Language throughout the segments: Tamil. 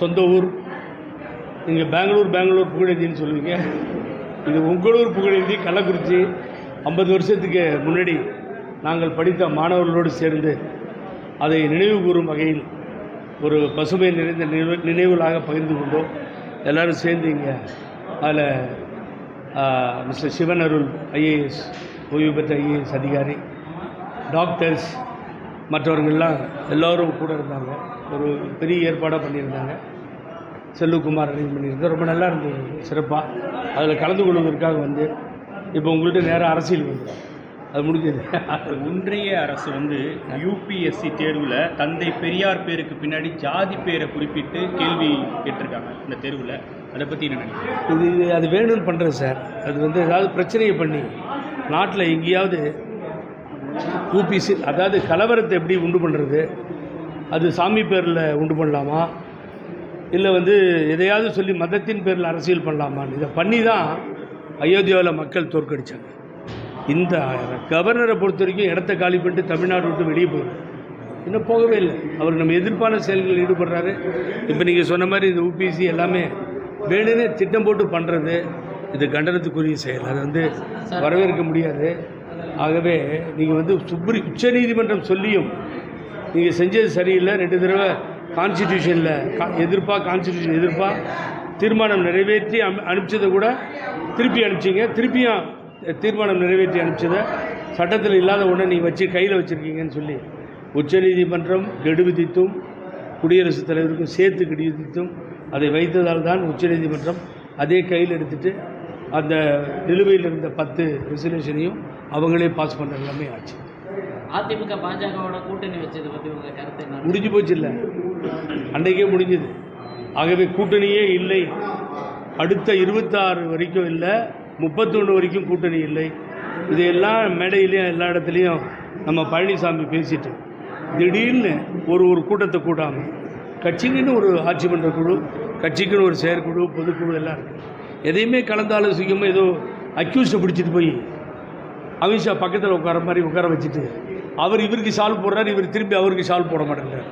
சொந்த ஊர். நீங்கள் பெங்களூர் பெங்களூர் புகழேந்தின்னு சொல்லுவீங்க. இது உங்களூர் புகழேந்தி கள்ளக்குறிச்சி. ஐம்பது வருஷத்துக்கு முன்னாடி நாங்கள் படித்த மாணவர்களோடு சேர்ந்து அதை நினைவு கூறும் வகையில் ஒரு பசுமை நிறைந்த நினைவு நினைவுகளாக பகிர்ந்து கொண்டோம். எல்லோரும் சேர்ந்து இங்கே அதில் மிஸ்டர் சிவன் அருள் ஐஏஎஸ் ஓய்வு பெற்ற ஐஏஎஸ் அதிகாரி டாக்டர்ஸ் மற்றவர்கள்லாம் எல்லோரும் கூட இருந்தாங்க. ஒரு பெரிய ஏற்பாடாக பண்ணியிருந்தாங்க. செல்வகுமார் அரேஞ்ச் பண்ணியிருந்தோம் ரொம்ப நல்லா இருந்தது. சிறப்பாக அதில் கலந்து கொள்வதற்காக வந்து இப்போ உங்கள்கிட்ட நேராக அரசியல் வந்து அது முடிஞ்சது. ஒன்றிய அரசு வந்து யூபிஎஸ்சி தேர்வில் தந்தை பெரியார் பேருக்கு பின்னாடி ஜாதி பேரை குறிப்பிட்டு கேள்வி கேட்டிருக்காங்க இந்த தேர்வில். அதை பற்றி என்ன நினைக்கிறீங்க? இது அது வேணும்னு பண்ணுறது சார். அது வந்து ஏதாவது பிரச்சனையை பண்ணி நாட்டில் எங்கேயாவது யூபிசி அதாவது கலவரத்தை எப்படி உண்டு பண்ணுறது அது சாமி பேரில் உண்டு பண்ணலாமா? இல்லை வந்து எதையாவது சொல்லி மதத்தின் பேரில் அரசியல் பண்ணலாமான்னு. இதை பண்ணி தான் அயோத்தியாவில் மக்கள் தோற்கடிச்சாங்க. இந்த கவர்னரை பொறுத்த வரைக்கும் இடத்த காலி பண்ணிட்டு தமிழ்நாடு விட்டு வெளியே போயிடும் இன்னும் போகவே இல்லை. அவர் நம்ம எதிர்ப்பான செயல்களில் ஈடுபடுறாரு. இப்போ நீங்கள் சொன்ன மாதிரி இந்த ஊபிசி எல்லாமே வேணும்னே திட்டம் போட்டு பண்ணுறது இது கண்டனத்துக்குரிய செயல். அது வந்து வரவேற்க முடியாது. ஆகவே நீங்கள் வந்து சுப்ரி உச்சநீதிமன்றம் சொல்லியும் நீங்கள் செஞ்சது சரியில்லை. ரெண்டு தடவை கான்ஸ்டிடியூஷனில் கா எதிர்ப்பாக கான்ஸ்டிடியூஷன் எதிர்ப்பாக தீர்மானம் நிறைவேற்றி அனு அனுப்பிச்சதை கூட திருப்பி அனுப்பிச்சிங்க. திருப்பியும் தீர்மானம் நிறைவேற்றி அனுப்பிச்சதை சட்டத்தில் இல்லாத ஒன்றை நீங்கள் வச்சு கையில் வச்சுருக்கீங்கன்னு சொல்லி உச்சநீதிமன்றம் கெடு விதித்தும் குடியரசுத் தலைவருக்கும் சேர்த்து கெடு விதித்தும் அதை வைத்ததால் தான் உச்சநீதிமன்றம் அதே கையில் எடுத்துட்டு அந்த நிலுவையில் இருந்த பத்து ரெசல்யூஷனையும் அவங்களே பாஸ் பண்ணுற எல்லாமே ஆச்சு. அதிமுக பாஜகவோட கூட்டணி வச்சது பத்தி உங்க கருத்து என்ன? முடிஞ்சு போச்சு இல்லை? அன்றைக்கே முடிஞ்சது. ஆகவே கூட்டணியே இல்லை. அடுத்த இருபத்தாறு வரைக்கும் இல்லை. முப்பத்தொன்று வரைக்கும் கூட்டணி இல்லை. இதையெல்லாம் மேடையிலையும் எல்லா இடத்துலையும் நம்ம பழனிசாமி பேசிட்டு திடீர்னு ஒரு ஒரு கூட்டத்தை கூட்டாமல் கட்சிக்குன்னு ஒரு ஆட்சி மன்ற குழு கட்சிக்குன்னு ஒரு செயற்குழு பொதுக்குழு எல்லாம் இருக்குது எதையுமே கலந்து ஆலோசிக்காமல் ஏதோ அக்யூஸ்டை பிடிச்சிட்டு போய் அமித்ஷா பக்கத்தில் உட்கார மாதிரி உட்கார வச்சுட்டு அவர் இவருக்கு சால்வ் போடுறாரு இவர் திரும்பி அவருக்கு சால்வ் போட மாட்டேங்கிறார்.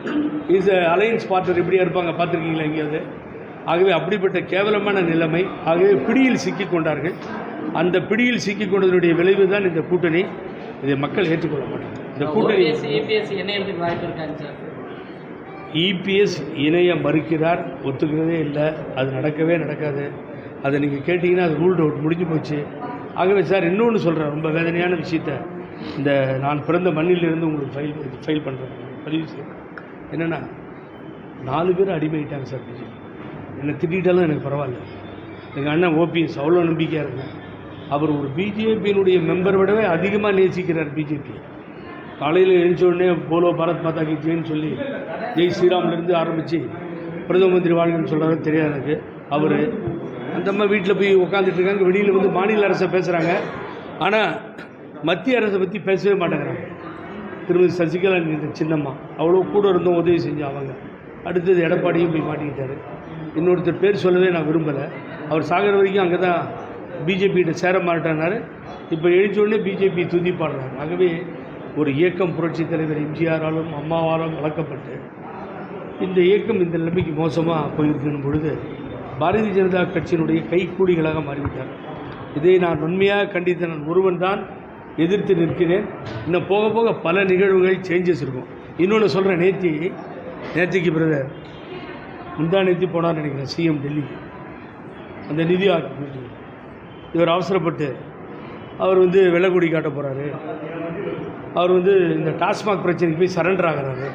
இஸ் அலையன்ஸ் பார்ட்னர் இப்படியா இருப்பாங்க? பார்த்துருக்கீங்களா எங்கேயாவது? ஆகவே அப்படிப்பட்ட கேவலமான நிலைமை ஆகவே பிடியில் சிக்கிக் கொண்டார்கள். அந்த பிடியில் சிக்கிக் கொண்டதனுடைய விளைவு தான் இந்த கூட்டணி. இதை மக்கள் ஏற்றுக்கொள்ள மாட்டாங்க. இந்த கூட்டணி இபிஎஸ் இணையத்துக்கு வாய்ப்பு இருக்காங்க சார் இபிஎஸ் இணைய மறுக்கிறார் ஒத்துக்கிறதே இல்லை. அது நடக்கவே நடக்காது. அதை நீங்கள் கேட்டிங்கன்னா அது ரூல்ட் அவுட் முடிஞ்சு போச்சு. ஆகவே சார் இன்னொன்று சொல்கிறேன் ரொம்ப வேதனையான விஷயத்த. இந்த நான் பிறந்த மண்ணிலிருந்து உங்களுக்கு ஃபைல் ஃபைல் பண்ணுறேன் பதிவு செய்கிறேன் என்னென்னா நாலு பேர் அடிமையிட்டாங்க சார் பிஜேபி என்னை திட்டாலும் எனக்கு பரவாயில்ல. எங்கள் அண்ணன் ஓபிஎஸ் அவ்வளோ நம்பிக்கையாக இருக்கேன் அவர் ஒரு பிஜேபியினுடைய மெம்பர் விடவே அதிகமாக நேசிக்கிறார் பிஜேபி. காலையில் எழுந்த உடனே போலோ பாரத் மாதா கி ஜெயின்னு சொல்லி ஜெய் ஸ்ரீராம்லேருந்து ஆரம்பித்து பிரதம மந்திரி வாழ்க்கைன்னு சொல்கிறாரு தெரியாது எனக்கு. அவர் அந்த அம்மா வீட்டில் போய் உட்காந்துட்டு இருக்காங்க. வெளியில் வந்து மாநில அரசை பேசுகிறாங்க ஆனால் மத்திய அரசை பற்றி பேசவே மாட்டேங்கிறாங்க திருமதி சசிகலா இந்த சின்னம்மா. அவ்வளோ கூட இருந்தும் உதவி செஞ்சு அவங்க. அடுத்தது எடப்பாடியும் போய் மாட்டிக்கிட்டாரு. இன்னொருத்தர் பேர் சொல்லவே நான் விரும்பலை. அவர் சாகிற வரைக்கும் அங்கே தான் பிஜேபிகிட்ட சேர மாட்டேனார் இப்போ எழுச்சோடனே பிஜேபி துதி பாடுறாரு. ஆகவே ஒரு இயக்கம் புரட்சி தலைவர் எம்ஜிஆராலும் அம்மாவாலும் வளர்க்கப்பட்டு இந்த இயக்கம் இந்த நிலைமைக்கு மோசமாக போயிருக்கணும் பொழுது பாரதிய ஜனதா கட்சியினுடைய கைக்கூலிகளாக மாறிவிட்டார். இதை நான் உண்மையாக கண்டித்த நான் ஒருவன் தான். எதிர்த்து நிற்கிறேன். இன்னும் போக போக பல நிகழ்வுகள் சேஞ்சஸ் இருக்கும். இன்னொன்று சொல்கிறேன் நேத்தி. நேத்திக்கு பிரதர் முந்தா நேத்தி போனார் நினைக்கிறேன் சிஎம் டெல்லிக்கு அந்த நிதி ஆயோக் மீட்டிங் இவர் அவசரப்பட்டு அவர் வந்து வெள்ளக்குடி காட்ட போகிறாரு அவர் வந்து இந்த டாஸ்மாக் பிரச்சனைக்கு போய் சரண்டர் ஆகிறாரு.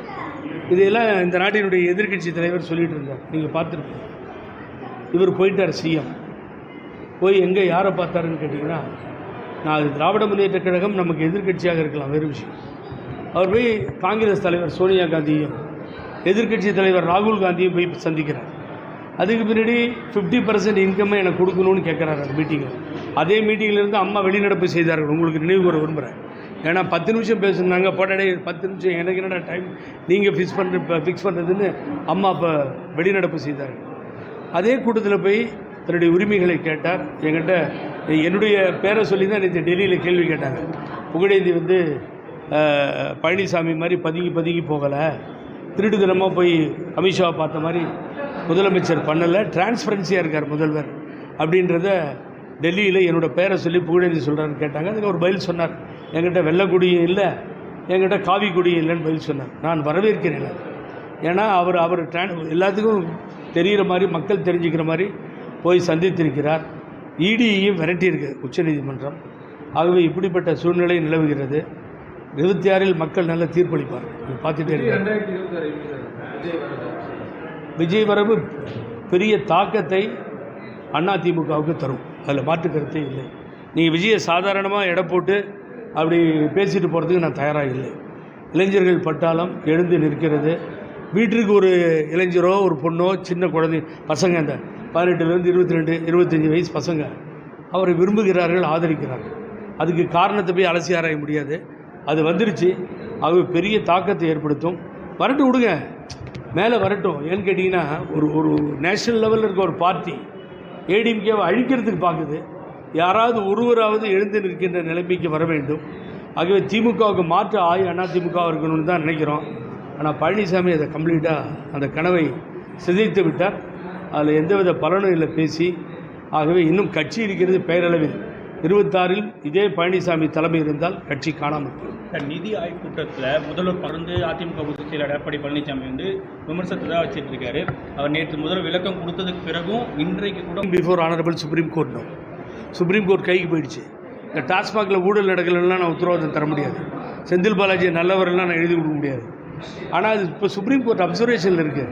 இதையெல்லாம் இந்த நாட்டினுடைய எதிர்க்கட்சி தலைவர் சொல்லிட்டு இருந்தார். நீங்கள் பார்த்துருப்பீங்க. இவர் போயிட்டார் சிஎம் போய் எங்கே யாரை பார்த்தாருன்னு கேட்டிங்கன்னா நான் அது திராவிட முன்னேற்ற கழகம் நமக்கு எதிர்க்கட்சியாக இருக்கலாம் வேறு விஷயம். அவர் போய் காங்கிரஸ் தலைவர் சோனியா காந்தியும் எதிர்க்கட்சி தலைவர் ராகுல் காந்தியும் போய் சந்திக்கிறார். அதுக்கு பின்னாடி ஃபிஃப்டி பர்சன்ட் இன்கம்மை எனக்கு கொடுக்கணும்னு கேட்குறாரு அந்த மீட்டிங்கில் அதே மீட்டிங்கிலேருந்து அம்மா வெளிநடப்பு செய்தார்கள் உங்களுக்கு நினைவு கூற விரும்புகிறேன் ஏன்னா பத்து நிமிஷம் பேசுனாங்க போட்டடே பத்து நிமிஷம் எனக்கு என்னடா டைம் நீங்கள் ஃபிக்ஸ் பண்ணுற ஃபிக்ஸ் பண்ணுறதுன்னு அம்மா இப்போ வெளிநடப்பு செய்தார்கள். அதே கூட்டத்தில் போய் தன்னுடைய உரிமைகளை கேட்டார். என்கிட்ட என்னுடைய பேரை சொல்லி தான் நேற்று டெல்லியில் கேள்வி கேட்டாங்க. புகழேந்தி வந்து பழனிசாமி மாதிரி பதுங்கி பதுங்கி போகலை. திருடுதனமாக போய் அமித்ஷாவை பார்த்த மாதிரி முதலமைச்சர் பண்ணலை. டிரான்ஸ்பரன்சியாக இருக்கார் முதல்வர். அப்படின்றத டெல்லியில் என்னோட பேரை சொல்லி புகழேந்தி சொல்கிறான்னு கேட்டாங்க. அதுக்கு ஒரு பதில் சொன்னார். என்கிட்ட வெள்ளக்குடியும் இல்லை. என்கிட்ட காவி இல்லைன்னு பதில் சொன்னார். நான் வரவேற்கிறேன் ஏன்னா அவர் அவர் டிரான் எல்லாத்துக்கும் தெரிகிற மாதிரி மக்கள் தெரிஞ்சுக்கிற மாதிரி போய் சந்தித்திருக்கிறார். இடியையும் விரட்டியிருக்கு உச்சநீதிமன்றம். ஆகவே இப்படிப்பட்ட சூழ்நிலை நிலவுகிறது. இருபத்தி ஆறில் மக்கள் நல்ல தீர்ப்பளிப்பார். பார்த்துட்டே இருக்காங்க விஜய் வரவு. பெரிய தாக்கத்தை அதிமுகவுக்கு தரும். அதில் மாற்று கருத்தே இல்லை. நீங்கள் விஜயை சாதாரணமாக எடை போட்டு அப்படி பேசிட்டு போகிறதுக்கு நான் தயாராக இல்லை. இளைஞர்கள் பட்டாளம் எழுந்து நிற்கிறது. வீட்டிற்கு ஒரு இளைஞரோ ஒரு பொண்ணோ சின்ன குழந்தை பசங்க அந்த பதினெட்டுலேருந்து இருபத்தி ரெண்டு இருபத்தஞ்சி வயசு பசங்க அவரை விரும்புகிறார்கள் ஆதரிக்கிறார்கள். அதுக்கு காரணத்தை போய் அலசி ஆராய முடியாது. அது வந்துருச்சு. அது பெரிய தாக்கத்தை ஏற்படுத்தும். வரட்டும் விடுங்க. மேலே வரட்டும். ஏன்னு கேட்டிங்கன்னா ஒரு ஒரு நேஷனல் லெவலில் இருக்க ஒரு பார்ட்டி ஏடிஎம்கேவை அழிக்கிறதுக்கு பார்க்குது. யாராவது ஒருவராவது எழுந்து நிற்கின்ற நிலைமைக்கு வர வேண்டும். ஆகவே திமுகவுக்கு மாற்று ஆய் அண்ணா திமுக இருக்கணும்னு தான் நினைக்கிறோம். ஆனால் பழனிசாமி அதை கம்ப்ளீட்டாக அந்த கனவை சிதைத்து விட்டார். அதில் எந்தவித பலனும் இல்லை பேசி. ஆகவே இன்னும் கட்சி இருக்கிறது பெயரளவில். இருபத்தாறில் இதே பழனிசாமி தலைமை இருந்தால் கட்சி காணாமல் போகும் நிதி ஆய்வு கூட்டத்தில் முதல்வர் பகிர்ந்து அதிமுக பொதுச் செயலர் எடப்பாடி பழனிசாமி வந்து விமர்சனத்தை தான் வச்சிட்டு இருக்காரு. அவர் நேற்று முதல்வர் விளக்கம் கொடுத்ததுக்கு பிறகும் இன்றைக்கு கூட before honourable supreme court no supreme court கைக்கு போயிடுச்சு. இந்த டாஸ்மாகில் ஊழல் நடக்கலைன்னா நான் உத்தரவாதம் தர முடியாது. செந்தில் பாலாஜி நல்லவரெல்லாம் நான் எழுதி கொடுக்க முடியாது. ஆனால் அது இப்போ சுப்ரீம் கோர்ட் அப்சர்வேஷனில் இருக்குது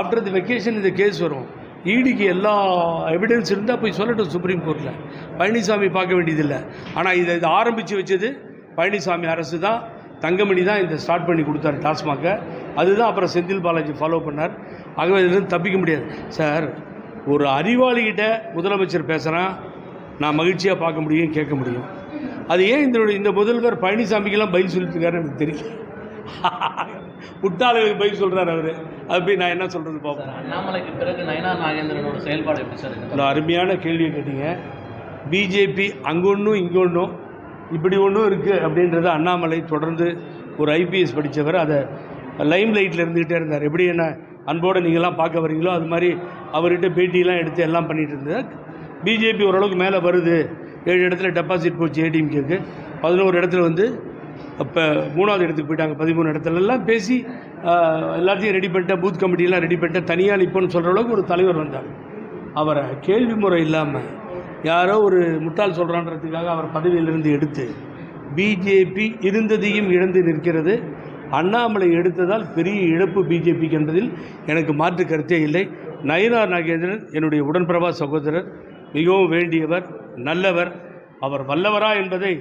ஆஃப்டர் தி வெக்கேஷன் இந்த கேஸ் வரும். ஈடிக்கு எல்லா எவிடன்ஸ் இருந்தால் போய் சொல்லட்டும் சுப்ரீம் கோர்ட்டில் பழனிசாமி பார்க்க வேண்டியதில்லை. ஆனால் இதை இதை ஆரம்பித்து வச்சது பழனிசாமி அரசு தான். தங்கமணி தான் இதை ஸ்டார்ட் பண்ணி கொடுத்தாரு டாஸ்மாகை அதுதான் அப்புறம் செந்தில் பாலாஜி ஃபாலோ பண்ணார். ஆகவே இதுலேருந்து தப்பிக்க முடியாது. சார் ஒரு அறிவாளிகிட்ட முதலமைச்சர் பேசுகிறான் நான் மகிழ்ச்சியாக பார்க்க முடியும் கேட்க முடியும். அது ஏன் இந்த இந்த முதல்வர் பழனிசாமிக்கெல்லாம் பதில் சொல்லிட்டு எனக்கு தெரியல. முட்டாளுக்கு பதில் சொல்கிறார் அவர். அது போய் நான் என்ன சொல்கிறது பார்ப்போம் அண்ணாமலைக்கு பிறகு நயனா நாகேந்திரனோட செயல்பாடு எப்படி சார் இருக்கு? அருமையான கேள்வியை கேட்டீங்க. பிஜேபி அங்கே ஒன்றும் இங்கே ஒன்றும் இப்படி ஒன்றும் இருக்குது அப்படின்றத அண்ணாமலை தொடர்ந்து ஒரு ஐபிஎஸ் படித்தவர் அதை லைம் லைட்டில் இருந்துக்கிட்டே இருந்தார். எப்படி என்ன அன்போடு நீங்கள்லாம் பார்க்க வரீங்களோ அது மாதிரி அவர்கிட்ட பேட்டியெல்லாம் எடுத்து எல்லாம் பண்ணிட்டு இருந்தது பிஜேபி ஓரளவுக்கு மேலே வருது. ஏழு இடத்துல டெபாசிட் போச்சு ஏடிஎம்கேக்கு பதினோரு இடத்துல வந்து அப்போ மூணாவது இடத்துக்கு போயிட்டாங்க பதிமூணு இடத்துலலாம் பேசி எல்லாத்தையும் ரெடி பண்ணிட்டேன் பூத் கமிட்டியெல்லாம் ரெடி பண்ணிட்டேன் தனியாக நிற்போன்னு சொல்கிற அளவுக்கு ஒரு தலைவர் வந்தார். அவரை கேள்வி முறை இல்லாமல் யாரோ ஒரு முட்டாள் சொல்கிறான்றதுக்காக அவர் பதவியிலிருந்து எடுத்து பிஜேபி இருந்ததையும் இழந்து நிற்கிறது. அண்ணாமலை எடுத்ததால் பெரிய இழப்பு பிஜேபிக்கு என்பதில் எனக்கு மாற்று கருத்தே இல்லை. நயினார் நாகேந்திரன் என்னுடைய உடன்பிரபா சகோதரர் மிகவும் வேண்டியவர் நல்லவர் அவர் வல்லவரா என்பதை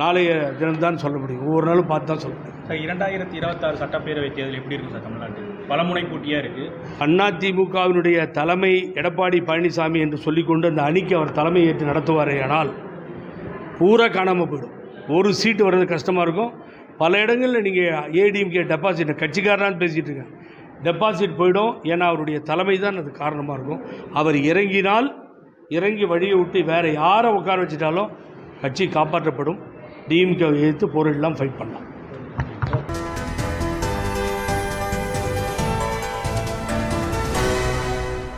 நாளைய தினம்தான் சொல்ல முடியும் ஒவ்வொரு நாளும் பார்த்து தான் சொல்ல முடியும் சார் இரண்டாயிரத்தி இருபத்தாறு சட்டப்பேரவை தேர்தல் எப்படி இருக்கும் சார் தமிழ்நாட்டில்? பலமுனை போட்டியாக இருக்குது அதிமுகவினுடைய தலைமை எடப்பாடி பழனிசாமி என்று சொல்லிக்கொண்டு அந்த அணிக்கு அவர் தலைமை ஏற்று நடத்துவாரே ஆனால் பூரா காணாமல் போயிடும். ஒரு சீட்டு வர்றது கஷ்டமாக இருக்கும். பல இடங்களில் நீங்கள் ஏடிஎம்கே டெபாசிட் கட்சிக்காரனான்னு பேசிகிட்டு இருக்கேன். டெபாசிட் போயிடும். ஏன்னா அவருடைய தலைமை தான் அது காரணமாக இருக்கும். அவர் இறங்கினால் இறங்கி வழியை விட்டு வேறு யாரை உட்கார வச்சிட்டாலும் கட்சி காப்பாற்றப்படும். டிஎம்கே எதிர்த்து போரிடலாம் ஃபைட் பண்ணலாம்.